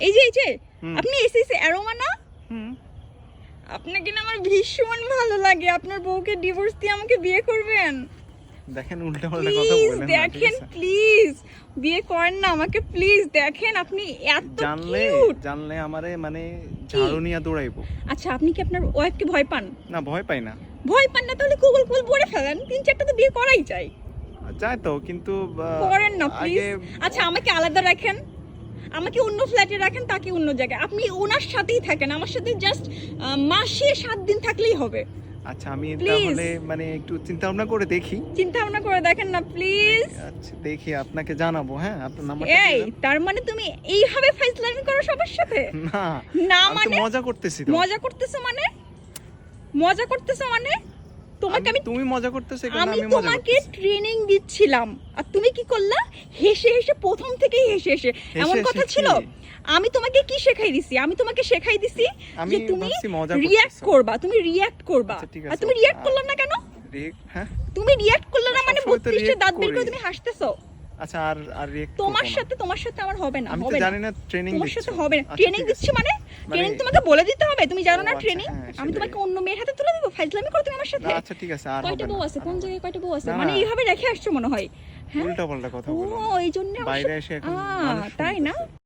এই যে এই যে আপনি এসএস অ্যারোমা না হুম। আপনাকে না আমার ভীষণ ভালো লাগে। আপনার বউকে ডিভোর্স দিয়ে আমাকে বিয়ে করবেন। দেখেন উল্টা পাল্টা কথা বলেন দেখেন প্লিজ বিয়ে করেন না আমাকে প্লিজ দেখেন আপনি এত জানলে জানলে আমারে মানে ঝাড়ু নিয়ে দৌড়াইবো। আচ্ছা আপনি কি আপনার ওয়াইফকে ভয় পান? না ভয় পাই না। ভয় পান না তাহলে কুবল কুবল পরে ফেলেন। তিন চারটা তো বিয়ে করাই চাই যায় তো কিন্তু করেন না প্লিজ আচ্ছা আমাকে আলাদা রাখেন। আমাকে অন্য ফ্ল্যাটে রাখেন তাকে অন্য জায়গায়। আপনি ওনার সাথেই থাকেন আমার সাথে জাস্ট মাসে সাত দিন থাকলেই হবে। আচ্ছা আমি. তাহলে মানে একটু চিন্তা ভাবনা করে দেখি। চিন্তা ভাবনা করে দেখেন না প্লিজ আচ্ছা দেখি আপনাকে জানাব হ্যাঁ আপনার নাম্বার এই তার মানে তুমি এইভাবে ফাইজলামি করো সবার সাথে? না না মানে মজা করতেছি মজা করতেছো মানে? মজা করতেছো মানে? তোমাকে আমি তুমি মজা করতেছো আমি তোমাকে ট্রেনিং দিচ্ছিলাম। আর তুমি কি করলা? হেসে হেসে প্রথম থেকেই হেসে হেসে। এমন কথা ছিল আমি তোমাকে কি শেখাই দিছি? আমি তোমাকে শেখাই দিছি যে তুমি রিয়্যাক্ট করবা তুমি রিয়্যাক্ট করবা। আচ্ছা, আর তুমি. রিয়্যাক্ট করলে না কেন? হ্যাঁ? তুমি রিয়্যাক্ট করলে না মানে সবসময় তো 32 react দাঁত বের করে। তুমি হাসতেছো। আচ্ছা আর আর তোমার সাথে তোমার সাথে আমার হবে না আমি তো জানি না ট্রেনিং তোমার সাথে হবে না। আচ্ছা, ট্রেনিং দিচ্ছি মানে? মানে- ট্রেনিং তোমাকে বলে দিতে হবে? তুমি জানো না আচ্ছা, ট্রেনিং হ্যাঁ, আমি তোমাকে অন্য মেয়ের হাতে তুলে দেবো? ফাইজলামি করো তুমি আমার সাথে? আচ্ছা ঠিক আছে আর কয়টা বউ আছে? কোন জায়গায় কয়টা বউ আছে? মানে এইভাবে রেখে আসছো মনে হয়। হ্যাঁ? উল্টা পাল্টা কথা বলো ও এই জন্য বাইরে এসে তাই না।